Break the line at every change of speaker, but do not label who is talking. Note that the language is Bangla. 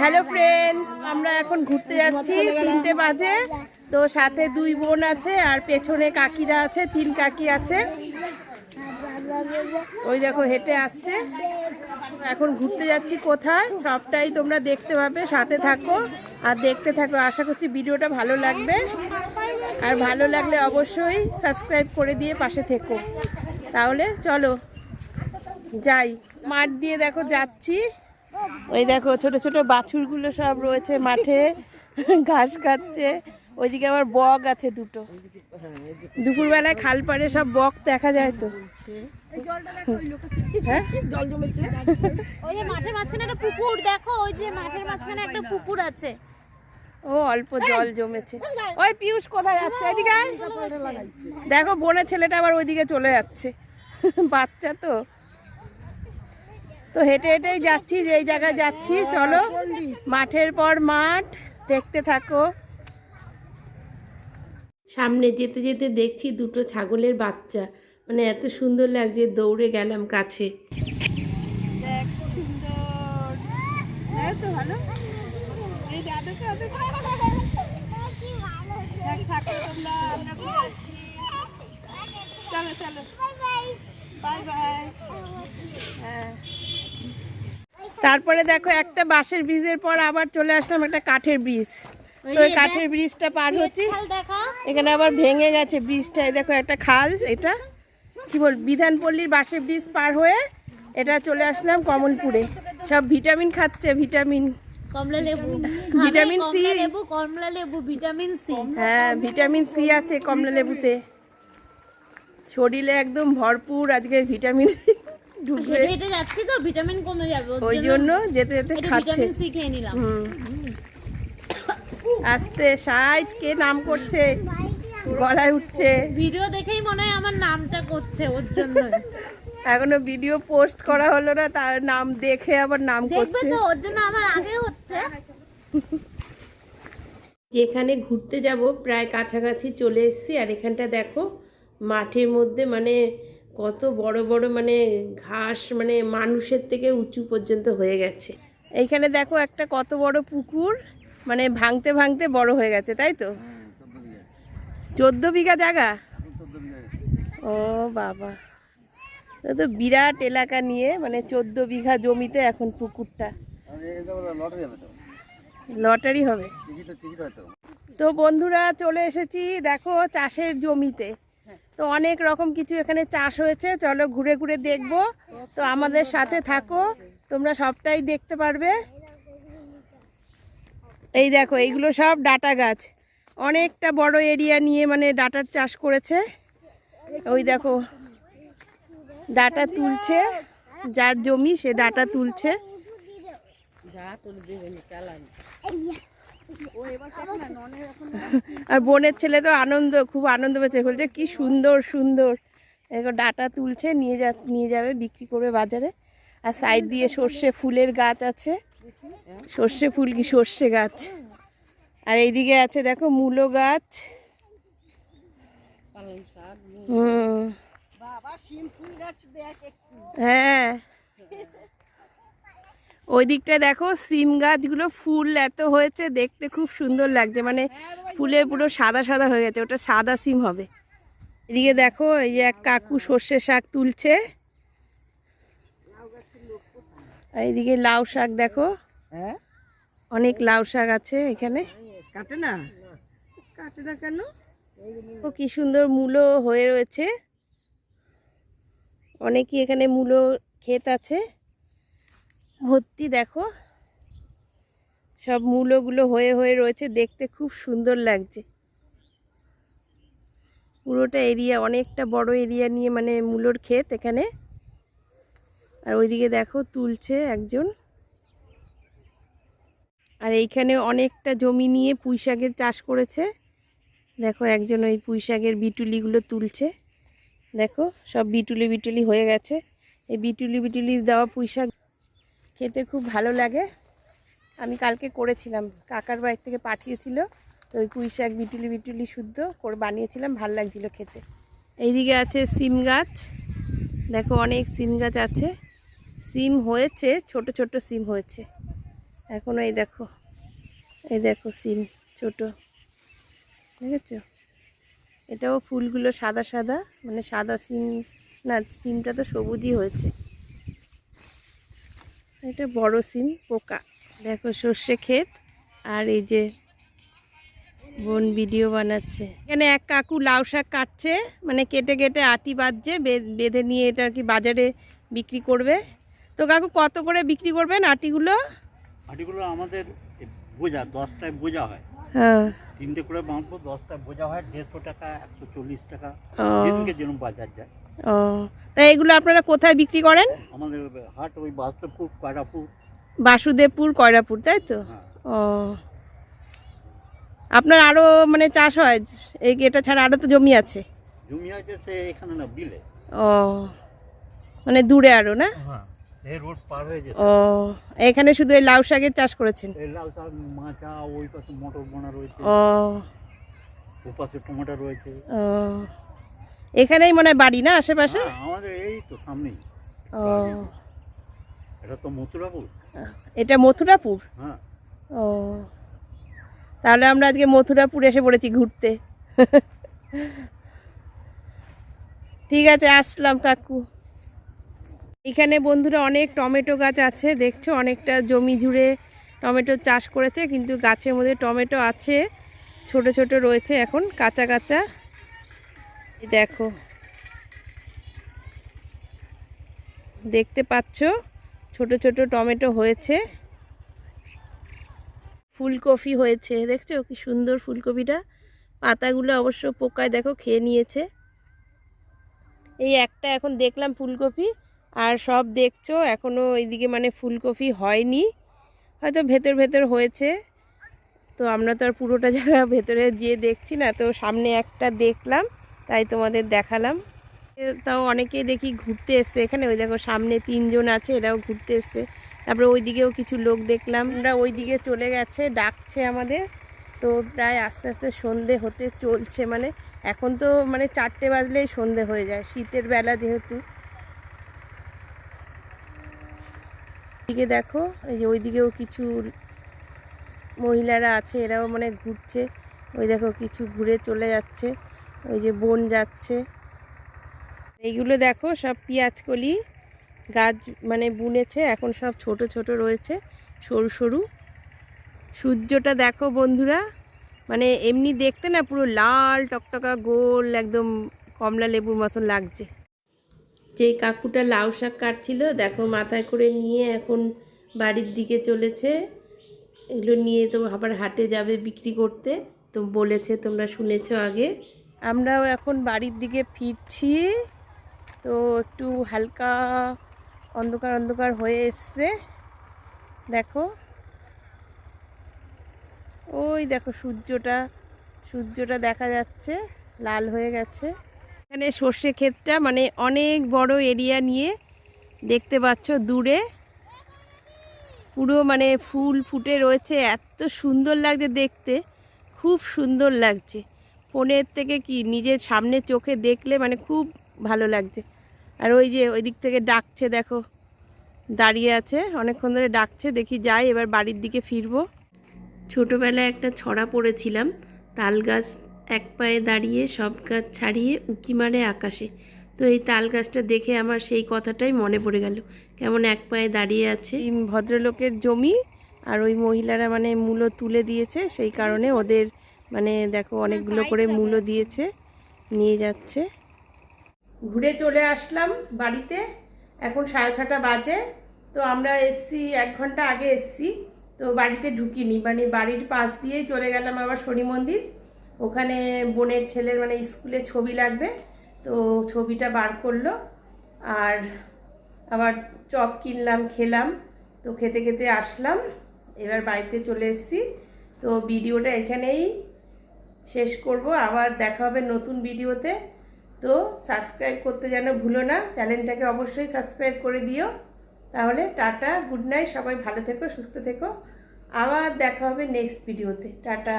হ্যালো ফ্রেন্ডস আমরা এখন ঘুরতে যাচ্ছি। তিনটে বাজে। তো সাথে দুই বোন আছে আর পেছনে কাকিরা আছে, তিন কাকি আছে। ওই দেখো, হেঁটে আসছে। এখন ঘুরতে যাচ্ছি কোথায়? সবটাই তোমরা দেখতে পাবে, সাথে থাকো। আর দেখতে থাকো। আশা করছি ভিডিওটা ভালো লাগবে। আর ভালো লাগলে অবশ্যই সাবস্ক্রাইব করে দিয়ে পাশে থেকো। তাহলে চলো, যাই। মাঠ দিয়ে দেখো, যাচ্ছি। ওই দেখো ছোট ছোট বাছুরগুলো সব রয়েছে মাঠে ঘাস খাচ্ছে। ওইদিকে আবার বক আছে দুটো। দুপুরবেলায় খাল পাড়ে সব বক দেখা যায় তো।
ওই যে মাঠের মাঝখানে একটা পুকুর দেখো ওই যে মাঠের মাঝখানে একটা পুকুর আছে।
ও অল্প জল জমেছে। ওই পিয়ুষ কোথায় যাচ্ছে? দেখো বোনের ছেলেটা আবার ওইদিকে চলে যাচ্ছে। বাচ্চা তো। তো হেঁটে হেঁটেই যাচ্ছি যেই জায়গায় যাচ্ছি চলো। মাঠের পর মাঠ দেখতে থাকো। সামনে যেতে যেতে দেখছি দুটো ছাগলের বাচ্চা। মানে এত সুন্দর লাগছে দৌড়ে গেলাম কাছে। দেখ সুন্দর তো ভালো এই দাদুকে দেখ থাকো তোমরা আমরা ঘুরে আসি চলো চলো। Bye bye. হ্যাঁ। তারপরে দেখো একটা বাঁশের ব্রিজের পর আবার চলে আসলাম একটা কাঠের ব্রিজ। তো ওই কাঠের ব্রিজটা পার হচ্ছি। এখানে আবার ভেঙে গেছে ব্রিজটা। দেখো একটা খাল এটা। কি বল বিধানপল্লীর বাঁশের ব্রিজ পার হয়ে এটা চলে আসলাম কমলপুরে। সব ভিটামিন খাচ্ছে ভিটামিন।
কমলা লেবু।
Vitamin C.
কমলা লেবু কমলা লেবু ভিটামিন সি।
হ্যাঁ ভিটামিন সি আছে কমলা লেবুতে। শরীরে একদম ভরপুর আজকে ভিটামিন ঢুকবে
হেঁটে হেঁটে যাচ্ছি তো ভিটামিন কমে যাবে
ওই জন্য যেতে যেতে খাচ্ছে।
ভিটামিন সি খেয়ে নিলাম।
আস্তে সাইড কে নাম করছে গলায় উঠছে।
ভিডিও দেখেই মনে হয় আমার নামটা করছে ওর জন্য।
এখনও ভিডিও পোস্ট করা হলো না তার নাম দেখে আবার নাম করছে।
তো ওর জন্য আমার আগে হচ্ছে।
যেখানে ঘুরতে যাব প্রায় কাছাকাছি চলে এসেছি আর এখানটা দেখো মাঠের মধ্যে মানে কত বড় বড় মানে ঘাস মানে মানুষের থেকে উঁচু পর্যন্ত হয়ে গেছে। এইখানে দেখো একটা কত বড় পুকুর মানে ভাঙতে ভাঙতে বড় হয়ে গেছে তাই তো? চোদ্দ বিঘা জায়গা? ও বাবা। তো বিরাট এলাকা নিয়ে মানে চোদ্দ বিঘা জমিতে এখন পুকুরটা। লটারি হবে। তো বন্ধুরা চলে এসেছি দেখো চাষের জমিতে। তো অনেক রকম কিছু এখানে চাষ হয়েছে। চলো ঘুরে ঘুরে দেখব। তো আমাদের সাথে থাকো। তোমরা সবটাই দেখতে পারবে। এই দেখো, এইগুলো সব ডাটা গাছ। অনেকটা বড় এরিয়া নিয়ে মানে ডাটার চাষ করেছে। ওই দেখো, ডাটা তুলছে। যার জমি সে ডাটা তুলছে। আর বোনের ছেলে তো আনন্দ খুব আনন্দ পেয়েছে। বলছে কি সুন্দর সুন্দর। দেখো ডাটা তুলছে নিয়ে যা নিয়ে যাবে বিক্রি করবে বাজারে। আর সাইড দিয়ে সর্ষে ফুলের গাছ আছে। সর্ষে ফুল কি সর্ষে গাছ? আর এইদিকে আছে দেখো মূলো গাছ। হুম। হ্যাঁ ওই দিকটা দেখো সিম গাছগুলো ফুল এত হয়েছে দেখতে খুব সুন্দর লাগছে। মানে ফুলে পুরো সাদা সাদা হয়ে গেছে ওটা সাদা সিম হবে। এদিকে দেখো এই যে এক কাকু সর্ষে শাক তুলছে। আর এইদিকে লাউ শাক দেখো।
হ্যাঁ?
অনেক লাউ শাক আছে এখানে।
কাটে না? কাটে না কেন?
ও কি সুন্দর মূলো হয়ে রয়েছে। অনেকই এখানে মূলো ক্ষেত আছে। ভর্তি দেখো। সব মূলোগুলো হয়ে হয়ে রয়েছে, দেখতে খুব সুন্দর লাগছে। পুরোটা এরিয়া, অনেকটা বড় এরিয়া নিয়ে মানে মূলোর ক্ষেত এখানে। আর ওইদিকে দেখো তুলছে একজন। আর এইখানে অনেকটা জমি নিয়ে পুঁই শাকের চাষ করেছে। দেখো একজন ওই পুঁই শাকের বিটুলিগুলো তুলছে। দেখো সব বিটুলি বিটুলি হয়ে গেছে। এই বিটুলি বিটুলি দেওয়া পুঁই শাক খেতে খুব ভালো লাগে। আমি কালকে করেছিলাম, কাকার বাড়ি থেকে পাঠিয়েছিল। তো ওই পুঁই শাক, বিটুলি বিটুলি শুদ্ধ করে বানিয়েছিলাম, ভালো লাগছিল খেতে। এইদিকে আছে সিম গাছ। দেখো অনেক সিম গাছ আছে। সিম হয়েছে, ছোট ছোট সিম হয়েছে। এখন এই দেখো এই দেখো সিম ছোট। দেখেছ? এটাও ফুলগুলো সাদা সাদা। মানে সাদা সিম, না, সিমটা তো সবুজই হয়েছে। এটা বড় সিম পোকা। দেখো সর্ষে ক্ষেত আর এই যে বোন ভিডিও বানাচ্ছে। এখানে এক কাকু লাউ শাক কাটছে মানে কেটে কেটে আটি বাজছে বেঁধে নিয়ে এটা আর কি বাজারে বিক্রি করবে। তো কাকু কত করে বিক্রি করবেন আটিগুলো?
হাঁটিগুলো আমাদের বোঝা দশটায় বোঝা হয়।
হ্যাঁ।
তিনটে করে বাঁধবো দশটায় বোঝা হয় দেড়শো টাকা একশো চল্লিশ টাকা। যেদিনকে যেরকম বাজার যায়।
ও তা এগুলো আপনারা কোথায় বিক্রি করেন?
আমাদের হাট ওই বাস্তবপুর কয়রাপুর।
বাসুদেবপুর কয়রাপুর তাই তো?
হ্যাঁ।
ও। আপনার আরও মানে চাষ হয়? এই এটা ছাড়া আরও তো জমি আছে।
জমি আছে সে এখানে না বিলে।
ও মানে দূরে আরও না?
হ্যাঁ এই রোড পার হয়ে যেত
ও এখানে শুধু এই লাউ শাকের চাষ করেছেন?
এই লাল শাক মাচা ওই পাশে মটর বোনা রয়েছে।
ও। এখানেই মনে হয় বাড়ি না আশেপাশে?
আমাদের এই তো সামনেই।
ও।
এটা তো মথুরাপুর।
এটা মথুরাপুর?
হ্যাঁ।
ও। তাহলে আমরা আজকে মথুরাপুর এসে পড়েছি ঘুরতে। ঠিক আছে আসলাম কাকু। এখানে বন্ধুরা অনেক টমেটো গাছ আছে দেখছ অনেকটা জমি জুড়ে টমেটো চাষ করেছে কিন্তু গাছের মধ্যে টমেটো আছে ছোট ছোট রয়েছে এখন কাঁচা কাঁচা। দেখো। দেখতে পাচ্ছ? ছোট ছোট টমেটো হয়েছে। ফুলকপি হয়েছে। দেখছ? কি সুন্দর ফুলকপিটা। পাতাগুলো অবশ্য পোকায় দেখো, খেয়ে নিয়েছে। এই একটা এখন দেখলাম ফুলকপি, আর সব দেখছ এখনও এইদিকে মানে ফুলকপি হয়নি। হয়তো ভেতর ভেতর হয়েছে। তো আমরা তো আর পুরোটা জায়গা ভেতরে যেয়ে দেখছি না, তো সামনে একটা দেখলাম। তাই তোমাদের দেখালাম। তাও অনেকেই দেখি ঘুরতে এসছে। এখানে ওই দেখো সামনে তিনজন আছে, এরাও ঘুরতে এসছে। তারপরে ওইদিকেও কিছু লোক দেখলাম। আমরা ওইদিকে চলে গেছে, ডাকছে আমাদের। তো প্রায় আস্তে আস্তে সন্ধে হতে চলছে মানে এখন তো মানে চারটে বাজলেই সন্ধে হয়ে যায়, শীতের বেলা যেহেতু। দিকে দেখো, এই যে ওইদিকেও কিছু মহিলারা আছে, এরাও মানে ঘুরছে। ওই দেখো কিছু ঘুরে চলে যাচ্ছে। ওই যে বোন যাচ্ছে। এইগুলো দেখো, সব পেঁয়াজকলি গাছ মানে বুনেছে, এখন সব ছোট ছোট রয়েছে, সরু সরু। সূর্যটা দেখো বন্ধুরা মানে এমনি দেখতে না পুরো লাল, টকটকা, গোল, একদম কমলা লেবুর মতন লাগছে। যেই কাকুটা লাউ শাক কাটছিল, দেখো মাথায় করে নিয়ে এখন বাড়ির দিকে চলেছে। এগুলো নিয়ে তো আবার হাটে যাবে বিক্রি করতে। তো বলেছে, তোমরা শুনেছো আগে। আমরাও এখন বাড়ির দিকে ফিরছি। তো একটু হালকা অন্ধকার অন্ধকার হয়ে এসছে। দেখো। ওই দেখো সূর্যটা সূর্যটা দেখা যাচ্ছে, লাল হয়ে গেছে। এখানে সর্ষে ক্ষেতটা মানে অনেক বড় এরিয়া নিয়ে দেখতে পাচ্ছ দূরে। পুরো মানে ফুল ফুটে রয়েছে, এত সুন্দর লাগছে দেখতে, খুব সুন্দর লাগছে। ফোনের থেকে কি নিজের সামনে চোখে দেখলে মানে খুব ভালো লাগছে। আর ওই যে ওই দিক থেকে ডাকছে দেখো দাঁড়িয়ে আছে অনেকক্ষণ ধরে ডাকছে দেখি যাই এবার বাড়ির দিকে ফিরবো। ছোটোবেলায় একটা ছড়া পড়েছিলাম তাল গাছ এক পায়ে দাঁড়িয়ে সব গাছ ছাড়িয়ে উকি মারে আকাশে। তো এই তাল গাছটা দেখে আমার সেই কথাটাই মনে পড়ে গেল কেমন এক পায়ে দাঁড়িয়ে আছে। ভদ্রলোকের জমি আর ওই মহিলারা মানে মূলো তুলে দিয়েছে সেই কারণে ওদের মানে দেখো অনেকগুলো করে মূলো দিয়েছে নিয়ে যাচ্ছে। ঘুরে চলে আসলাম বাড়িতে এখন সাড়ে ছটা বাজে। তো আমরা এসছি এক ঘণ্টা আগে এসছি তো বাড়িতে ঢুকিনি। মানে বাড়ির পাশ দিয়েই চলে গেলাম আবার শনি মন্দির। ওখানে বোনের ছেলের মানে স্কুলে ছবি লাগবে তো ছবিটা বার করল। আর আবার চপ কিনলাম খেলাম তো খেতে খেতে আসলাম। এবার বাড়িতে চলে এসেছি। তো ভিডিওটা এখানেই শেষ করব। আবার দেখা হবে নতুন ভিডিওতে। তো সাবস্ক্রাইব করতে যেন ভুলো না, চ্যানেলটাকে অবশ্যই সাবস্ক্রাইব করে দিও। তাহলে টাটা, গুড নাইট, সবাই ভালো থেকো, সুস্থ থেকো। আবার দেখা হবে নেক্সট ভিডিওতে। টাটা।